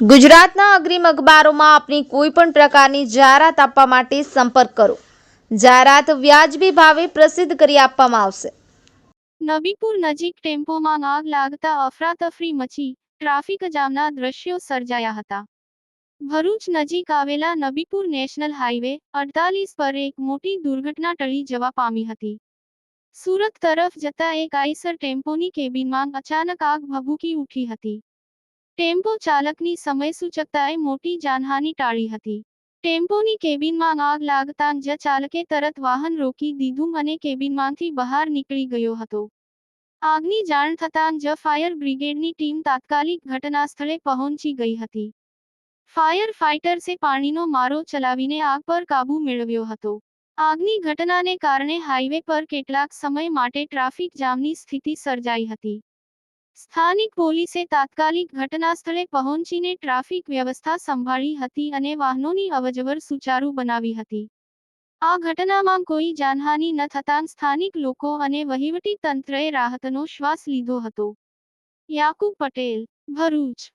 ગુજરાતના અગ્રીમ અખબારોમાં આપની કોઈ પણ પ્રકારની જાહેરાત આપવા માટે સંપર્ક કરો. જાહેરાત વ્યાજબી ભાવે પ્રસિદ્ધ કરી આપવામાં આવશે. નબીપુર નજીક ટેમ્પોમાં આગ લાગતા અફરાતફરી મચી ટ્રાફિક જામના દ્રશ્યો સર્જાયા હતા. ભરૂચ નજીક આવેલા નબીપુર નેશનલ હાઈવે અડતાલીસ પર એક મોટી દુર્ઘટના ટળી જવા પામી હતી. સુરત તરફ જતા એક આઈસર ટેમ્પોની કેબિનમાં અચાનક આગ ભભૂકી ઉઠી હતી. ટેમ્પો ચાલકની સમયસૂચકતાએ મોટી જાનહાની ટાળી હતી. ટેમ્પોની કેબિનમાં આગ લાગતા જ ચાલકે તરત વાહન રોકી દીધું અને કેબિનમાંથી બહાર નીકળી ગયો હતો. આગની જાણ થતાં જ ફાયર બ્રિગેડની ટીમ તાત્કાલિક ઘટના સ્થળે પહોંચી ગઈ હતી. ફાયર ફાઇટર્સે પાણીનો મારો ચલાવીને આગ પર કાબૂ મેળવ્યો હતો. આગની ઘટનાને કારણે હાઈવે પર કેટલાક સમય માટે ટ્રાફિક જામની સ્થિતિ સર્જાઈ હતી. સ્થાનિક પોલીસે તાત્કાલિક ઘટના પહોંચીને ટ્રાફિક વ્યવસ્થા સંભાળી હતી અને વાહનોની અવરજવર સુચારુ બનાવી હતી. આ ઘટનામાં કોઈ જાનહાનિ ન થતાં સ્થાનિક લોકો અને વહીવટી તંત્રએ રાહતનો શ્વાસ લીધો હતો. યાકુબ પટેલ, ભરૂચ.